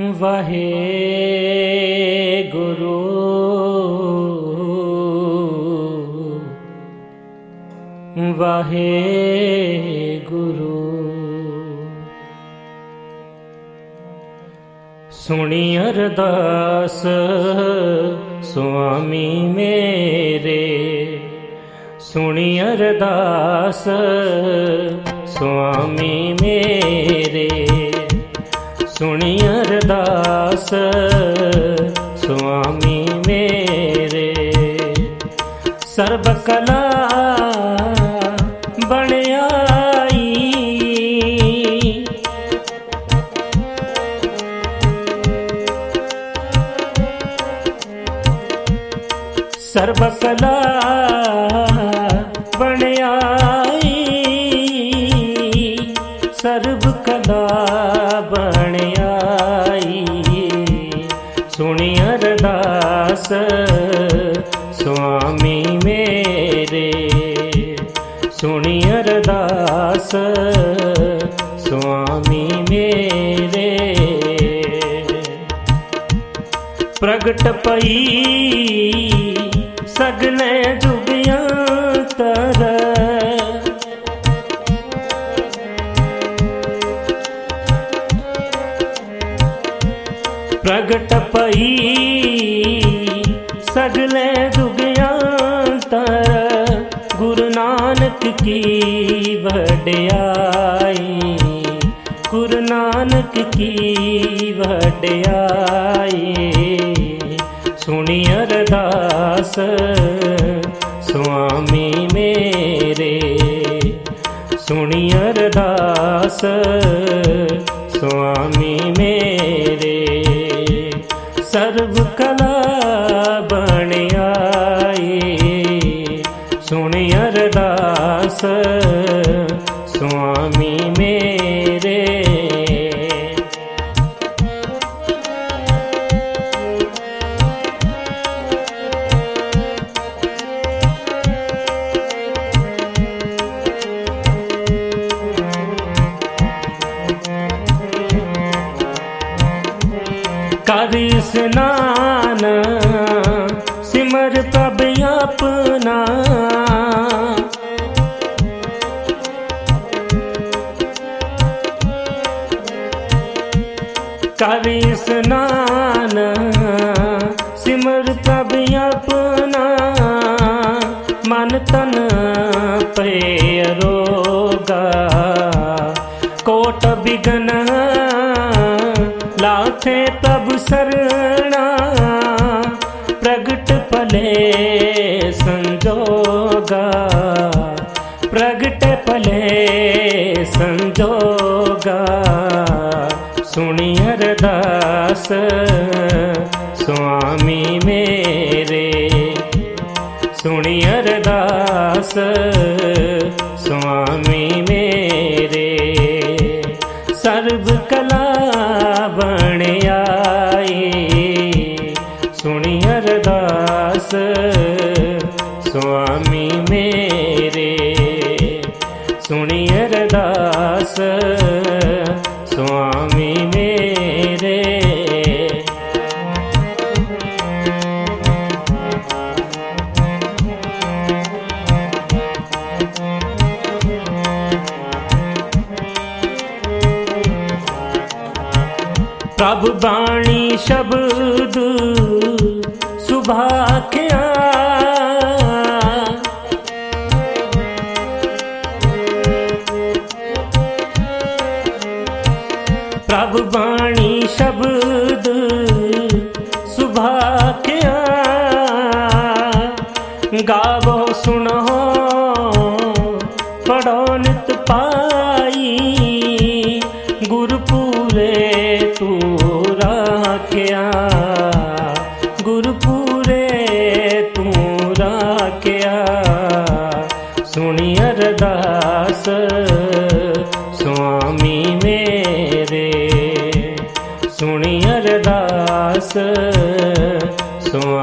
ਵਾਹੇ ਗੁਰੂ ਵਾਹੇ ਗੁਰੂ ਸੁਣੀ ਅਰਦਾਸ ਸੁਆਮੀ ਮੇਰੇ। ਸੁਣੀ ਅਰਦਾਸ ਸੁਆਮੀ ਮੇਰੇ। ਸੁਣੀ ਅਰਦਾਸ ਸੁਆਮੀ ਮੇਰੇ। ਸਰਬ ਕਲਾ ਬਣਾਈ ਸਰਬ ਕਲਾ ਅਰਦਾਸ ਸੁਆਮੀ ਮੇਰੇ। ਪ੍ਰਗਟ ਪਈ ਸਗਲੇ ਜੁਗਿਆਂ ਅਰਦਾਸ ਸੁਆਮੀ ਕਰ ਇਸਨਾਨ ਸਿਮਰ ਪ੍ਰਭ ਆਪਣਾ ਮਨ ਤਨ ਪਏ ਰੋਗਾ ਕੋਟ ਬਿਗਨ ਲਾਥੇ ਪ੍ਰਭ ਸਰਣਾ ਪ੍ਰਗਟ ਭਲੇ ਸੰਜੋਗਾ ਪ੍ਰਗਟ ਭਲੇ ਸੰਜੋਗਾ ਸੁਣੀ ਅਰਦਾਸ ਸੁਆਮੀ ਮੇਰੇ। ਸੁਣੀ ਅਰਦਾਸ ਸੁਆਮੀ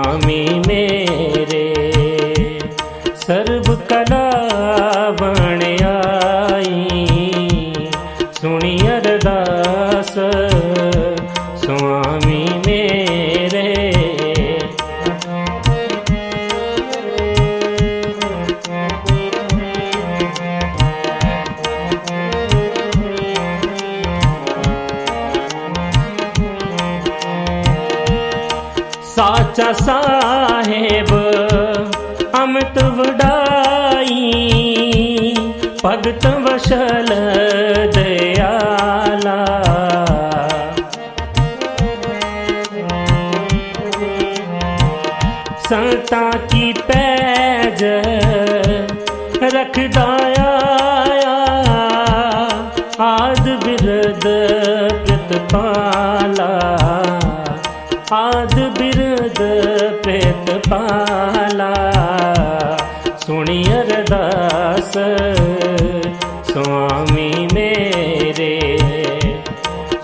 ਸੁਆਮੀ ਮੇਰੇ ਭਗਤ ਵਸ਼ਲ ਦਇਆਲਾ ਸੰਤਾਂ ਕੀ ਪੈਜ ਰਖਦਾ ਆਇਆ ਆਦ ਬਿਰਦ ਪ੍ਰਤਪਾਲਾ ਆਦ ਬਿਰਦ ਪ੍ਰਤਪਾਲਾ ਸੁਣੀ ਅਰਦਾਸ ਸੁਆਮੀ ਮੇਰੇ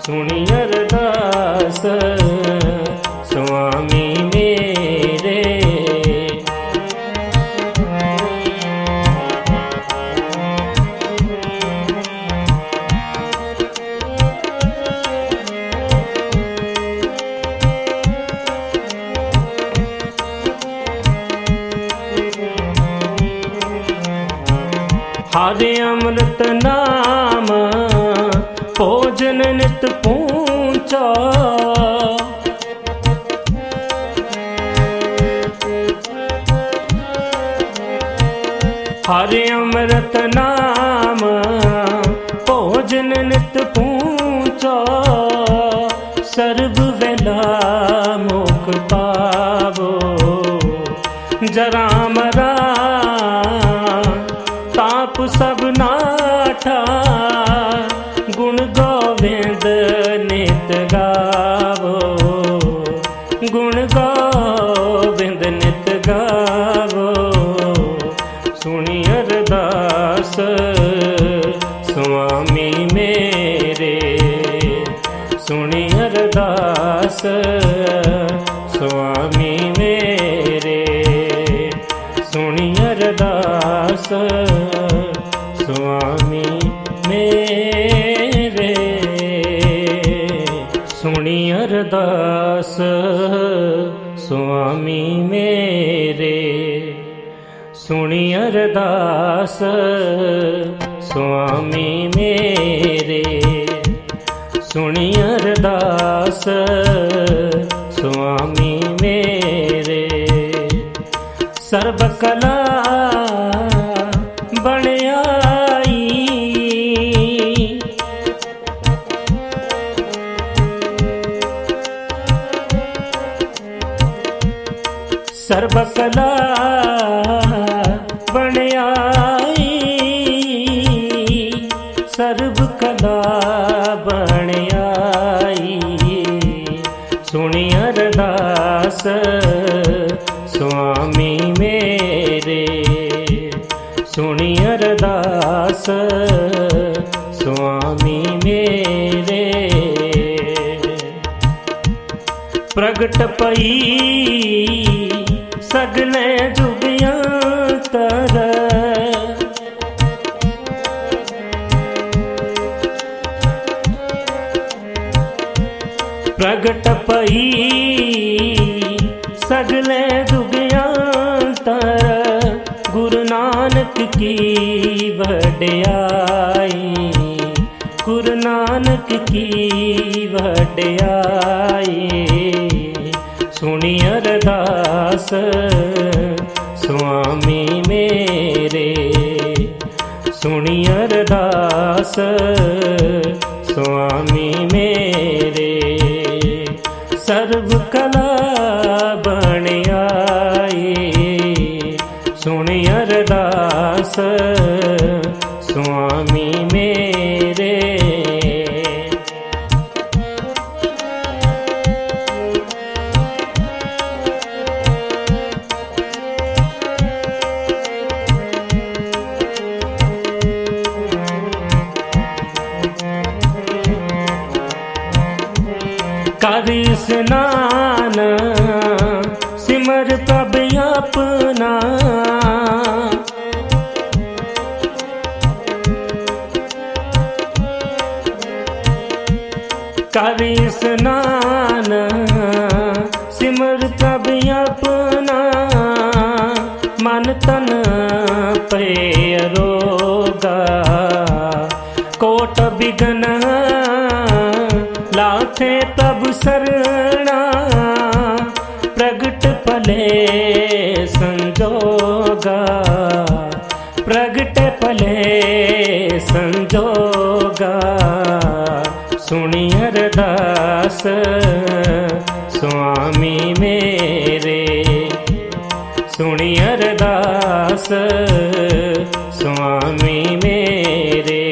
ਸੁਣੀ ਅਰਦਾਸ ਤਾਪ ਸਭ ਨਾਠਾ ਗੁਣ ਗੋਬਿੰਦ ਨਿਤ ਗਾਵੋ। ਗੁਣ ਗੋਬਿੰਦ ਨਿਤ ਗਾਵੋ। ਸੁਣੀ ਅਰਦਾਸ, ਸੁਆਮੀ ਮੇਰੇ। ਸੁਣੀ ਅਰਦਾਸ, ਸੁਆਮੀ ਮੇਰੇ। ਸੁਣੀ ਅਰਦਾਸ ਸੁਆਮੀ ਮੇਰੇ, ਸੁਣੀ ਅਰਦਾਸ, ਸੁਆਮੀ ਮੇਰੇ, ਸੁਣੀ ਅਰਦਾਸ, ਸੁਆਮੀ ਮੇਰੇ, ਸੁਣੀ ਅਰਦਾਸ, ਸੁਆਮੀ ਮੇਰੇ। ਸਰਬ ਕਲਾ ਸਰਬ ਕਲਾ ਬਣਾਈ ਸਰਬ ਕਲਾ ਬਣਾਈ ਸੁਣੀ ਅਰਦਾਸ ਸੁਆਮੀ ਮੇਰੇ। ਸੁਣੀ ਅਰਦਾਸ ਸੁਆਮੀ ਮੇਰੇ। ਪ੍ਰਗਟ ਪਈ ਸਗਲੇ ਜੁਗਿਆਂ ਤਰ। ਪ੍ਰਗਟ ਪਈ ਸਗਲੇ ਜੁਗਿਆਂ ਤਰ। ਗੁਰੂ ਨਾਨਕ ਕੀ ਵਡਿਆਈ, ਗੁਰੂ ਨਾਨਕ ਕੀ ਵਡਿਆਈ। ਸੁਣੀ ਅਰਦਾਸ ਸੁਆਮੀ ਮੇਰੇ। ਸੁਣੀ ਅਰਦਾਸ ਸੁਆਮੀ ਮੇਰੇ। ਸਰਬ ਕਲਾ ਬਣਾਈ ਸੁਣੀ ਅਰਦਾਸ ਸੁਆਮੀ ਕਰ ਇਸਨਾਨ ਸਿਮਰ ਪ੍ਰਭ ਆਪਣਾ। ਕਰ ਇਸਨਾਨ ਸੰਜੋਗਾ ਪ੍ਰਗਟ ਭਲੇ ਸੰਜੋਗਾ ਸੁਣੀ ਅਰਦਾਸ ਸੁਆਮੀ ਮੇਰੇ ਸੁਣੀ ਅਰਦਾਸ ਸੁਆਮੀ ਮੇਰੇ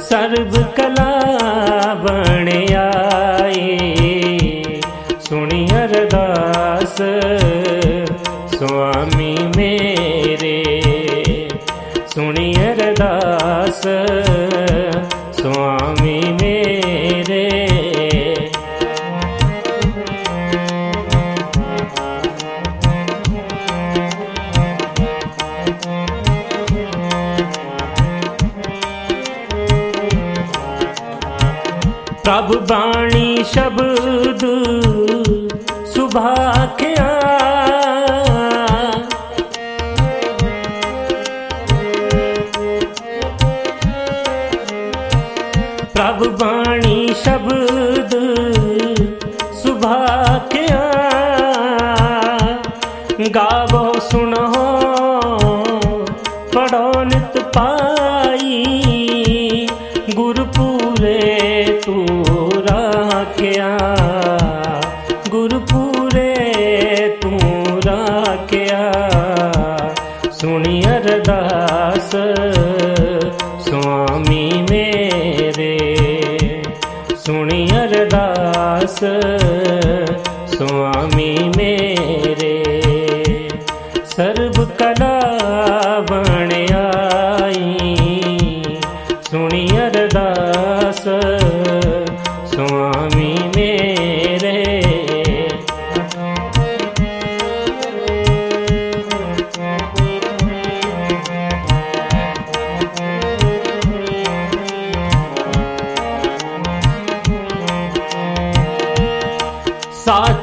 ਸਰਬ ਕਲਾ ਬਣ ਆਈ ਸੁਣੀ ਅਰਦਾਸ ਸੁਆਮੀ ਮੇਰੇ ਸੁਣੀ ਅਰਦਾਸ। ਸੁਆਮੀ ਮੇਰੇ। ਪ੍ਰਭ ਬਾਣੀ ਗੁਰ ਪੂਰੇ ਤੂੰ ਰਾਖਿਆ। ਗੁਰ ਪੂਰੇ ਤੂੰ ਰਾਖਿਆ। ਸੁਣੀ ਅਰਦਾਸ, ਸੁਆਮੀ ਮੇਰੇ। ਸੁਣੀ ਅਰਦਾਸ, ਸੁਆਮੀ ਮੇਰੇ।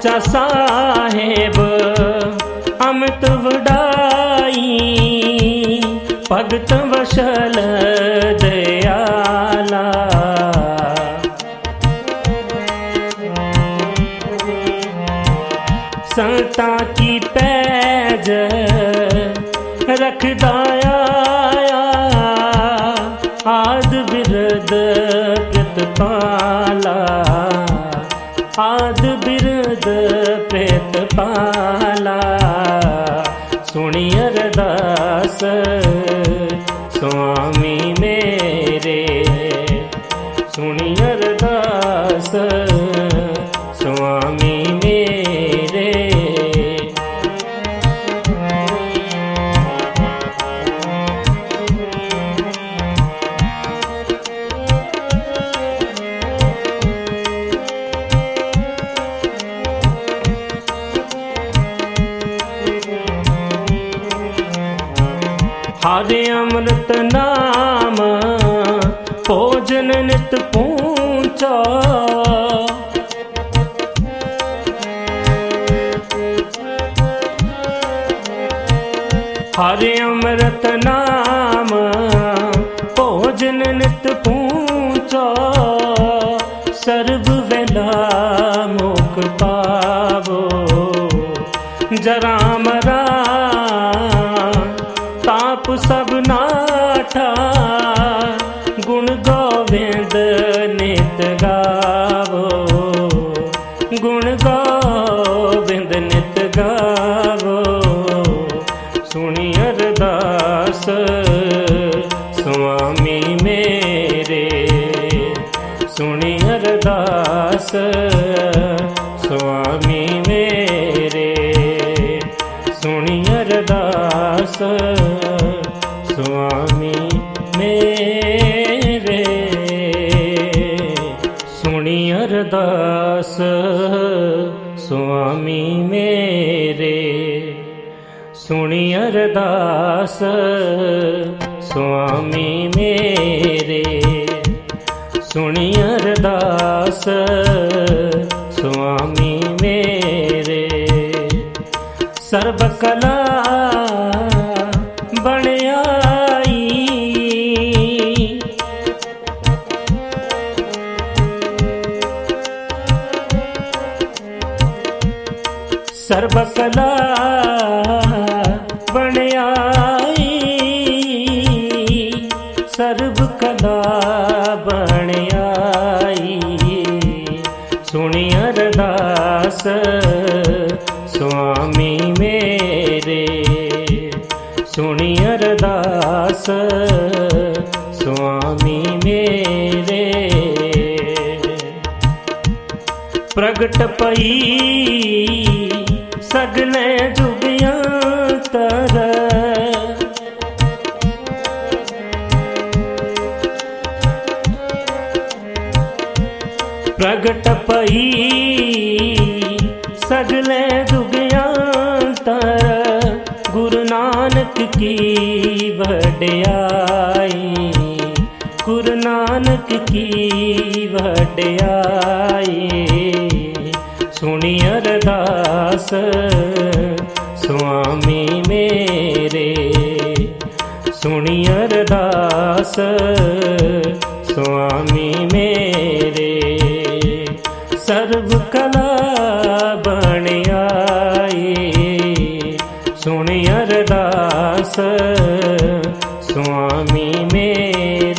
ਸਾਚਾ ਸਾਹਿਬ ਅਮਿਤ ਵਡਾਈ ਭਗਤ ਵਸ਼ਲ ਸੁਣੀ ਅਰਦਾਸ ਸੁਆਮੀ ਮੇਰੇ। ਸੁਣੀ ਅਰਦਾਸ ਹਰਿ ਅੰਮ੍ਰਿਤ ਨਾ ਸੁਣੀ ਅਰਦਾਸ, ਸੁਆਮੀ ਮੇਰੇ। ਸੁਣੀ ਅਰਦਾਸ, ਸੁਆਮੀ ਮੇਰੇ। ਸੁਣੀ ਅਰਦਾਸ, ਸੁਆਮੀ ਮੇਰੇ। ਸੁਣੀ ਅਰਦਾਸ, ਸੁਆਮੀ ਮੇਰੇ। ਸੁਣੀ ਅਰਦਾਸ ਸੁਆਮੀ ਮੇਰੇ। ਸਰਬ ਕਲਾ ਬਣ ਸਰਬ ਕਲਾ ਸੁਆਮੀ ਮੇਰੇ। ਸੁਣੀ ਅਰਦਾਸ ਸੁਆਮੀ ਮੇਰੇ। ਪ੍ਰਗਟ ਪਈ ਸਗਲੇ ਜੁਗਿਆਂ ਕਲਾ ਬਣਾਈ ਸੁਣੀ ਅਰਦਾਸ ਸੁਆਮੀ ਮੇਰੇ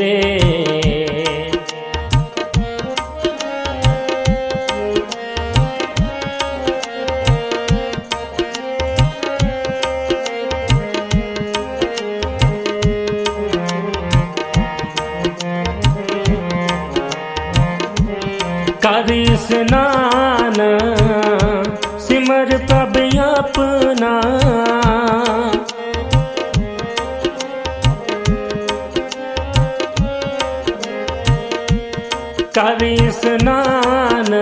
ਕਰ ਇਸਨਾਨ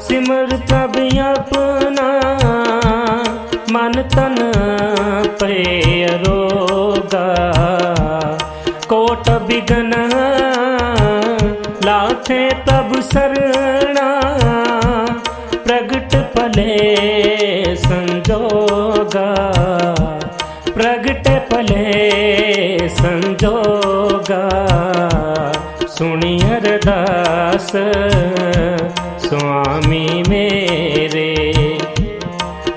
ਸਿਮਰ ਪ੍ਰਭ ਆਪਣਾ। ਮਨ ਤਨ ਪਏ ਰੋਗਾ, ਕੋਟ ਬਿਗਨ ਲਾਥੇ ਤਬ ਸਰਣਾ। ਪ੍ਰਗਟ ਭਲੇ ਸੰਜੋਗਾ, ਪ੍ਰਗਟ ਭਲੇ ਸੰਜੋਗਾ। ਸੁਣੀ ਅਰਦਾਸ ਸੁਆਮੀ ਮੇਰੇ।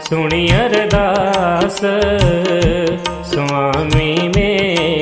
ਸੁਣੀ ਅਰਦਾਸ ਸੁਆਮੀ ਮੇਰੇ।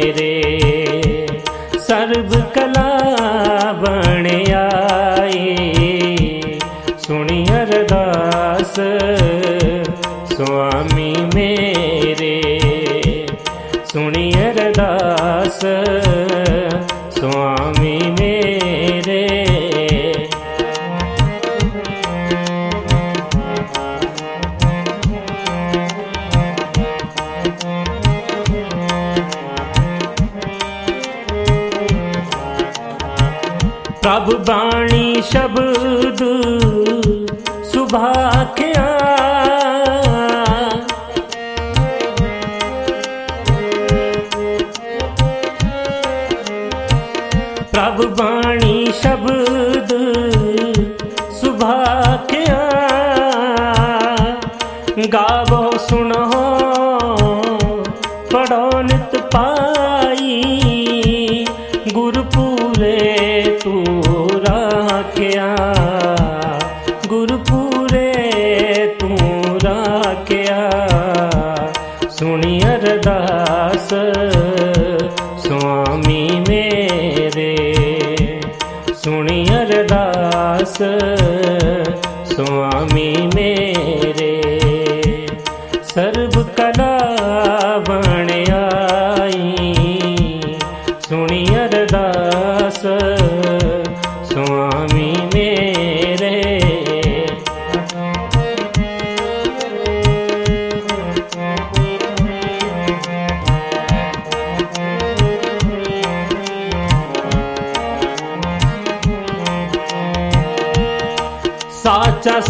ਸੁਆਮੀ ਮੇਰੇ ਸਰਬ ਕਲਾ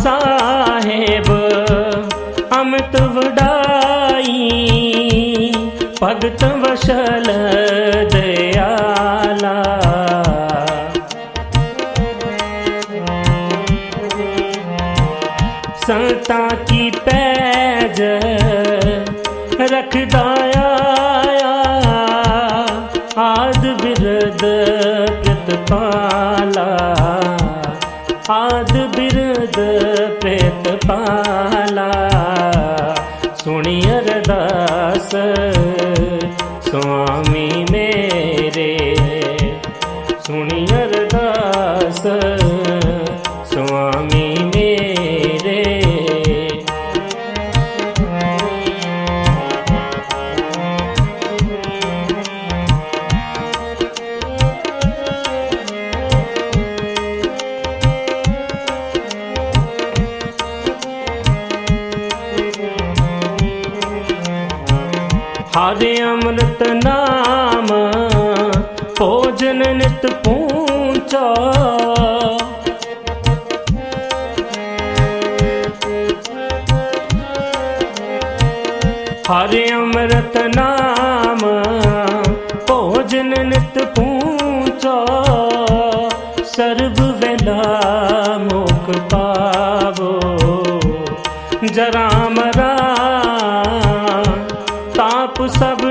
ਸਾਹਿਬ ਅਮਤ ਵਡਾਈ ਭਗਤ ਵਸ਼ਲ ਦਇਆਲਾ ਸੰਤਾਂ ਕੀ ਪੈਜ ਰਖਦਾ ਆਇਆ ਆਦ ਬਿਰਦ ਪ੍ਰਤਪਾਲਾ ਆਦ ਬਿਰਦ ਪ੍ਰੇਤ ਪਾਲਾ। ਸੁਣੀ ਅਰਦਾਸ ਸੁਆਮੀ ਮੇਰੇ। ਸੁਣੀ ਅਰਦਾਸ damn sabe